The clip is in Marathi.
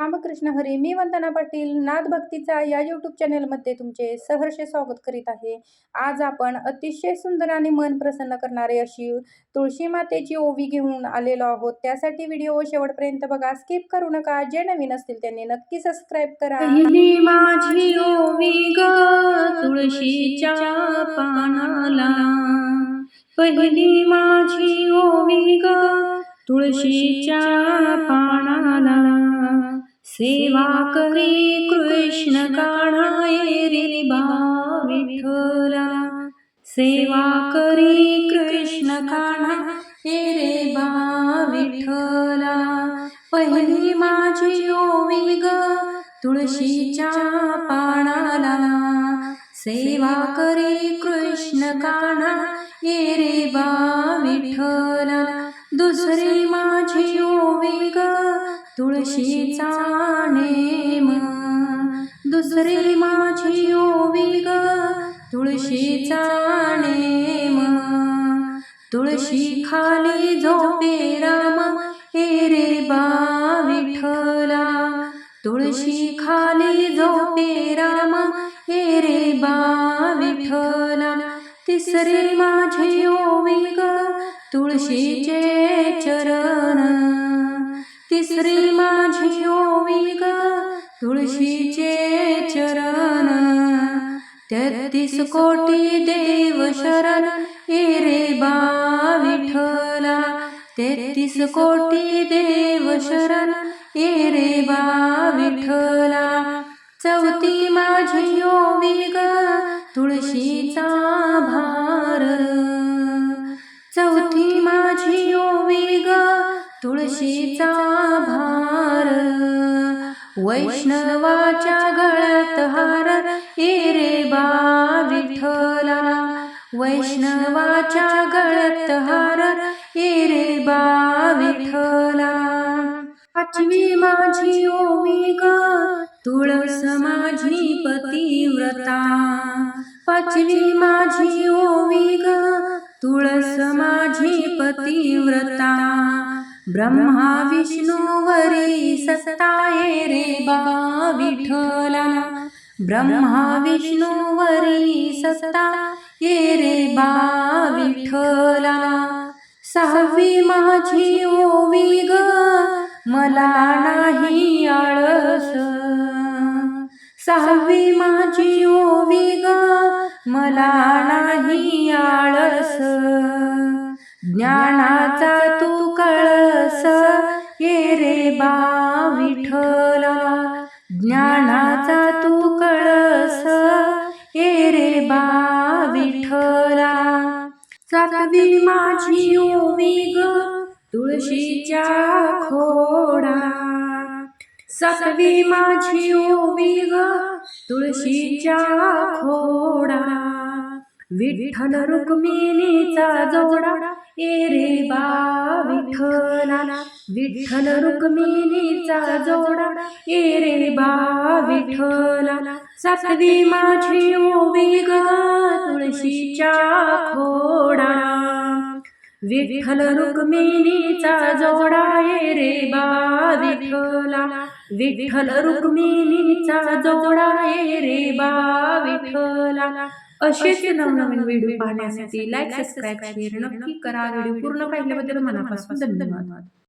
रामकृष्ण हरी मी वंदना पाटील नादभक्तीचा या यूट्यूब चॅनेलमध्ये तुमचे सहर्ष स्वागत करीत आहे. आज आपण अतिशय सुंदर आणि मन प्रसन्न करणारे अशी तुळशी मातेची ओवी घेऊन आलेलो आहोत. त्यासाठी व्हिडिओ शेवटपर्यंत बघा. स्किप करू नका. जे नवीन असतील त्यांनी नक्की सबस्क्राईब करा. माझी ओवी ग तुळशीच्या पानाला. पहिली माझी ओवी ग तुळशीच्या पानाला. सेवा करी कृष्ण काढाय रे बा विठ्ठला. सेवा करी कृष्ण काढा रे बा विठ्ठला. पहिली माझी ओवी ग तुळशीच्या पानाला. सेवा करी कृष्ण काढा रे बा विठ्ठला. दुसरी माझी ओवी ग तुळशीचा नेम दुसरी माझी ओवी ग तुळशीचा नेम. तुळशी खाली झोपे राम हे रे बा विठ्ठला. तुळशी खाली झोपे राम हे रे बा विठ्ठला. तिसरी माझी ओवी ग तुळशीचे चरण. तिसरी माझी ओवी ग तुळशीचे चरण. तेहतीस कोटी देव शरण हे रे बा विठ्ठला. तेहतीस कोटी देव शरण हे रे बा विठ्ठला. चौथी माझी ओवी ग तुळशीचा भा तुळशीचा भार. वैष्णवाच्या गळ्यात हार. हे रे बा विठ्ठला. वैष्णवाच्या गळ्यात हार. हे रे बा विठ्ठला. पाचवी माझी ओमी ग तुळस माझी पतिव्रता. पाचवी माझी ओवी ग तुळस माझी पतिव्रता. ब्रह्मा विष्णुवरी सत्ताये रे बाबा विठ्ठला ब्रह्मा विष्णुवरी सत्ता ये रे बा विठ्ठला सहावी माझी ओवी ग मला नाही आळस. सहावी माझी ओवी ग मला नाही आळस. ज्ञानाचा तू कळस ये रे बा विठ्ठला. ज्ञानाचा तू कळस ये रे बा विठ्ठला. सातवी माझी ओवी ग तुळशीच्या खोडा. सातवी माझी ओवी ग तुळशीच्या खोडा. विठ्ठल रुक्मिणीचा जोडा ए रे बा विठ्ठला विठ्ठल रुक्मिणीचा जोडा. ए रे बा विठ्ठला सातवी माझी ओवी ग तुळशीच्या खोडा विठ्ठल रुक्मिणीचा जोडा ए रे बा विठला विठ्ठल रुक्मिणीचा जोडा रे बा विठला असेच नवनवीन व्हिडिओ पाहण्यासाठी लाईक सबस्क्राईब शेअर नक्की करा. व्हिडिओ पूर्ण पाहिल्याबद्दल मनापासून धन्यवाद.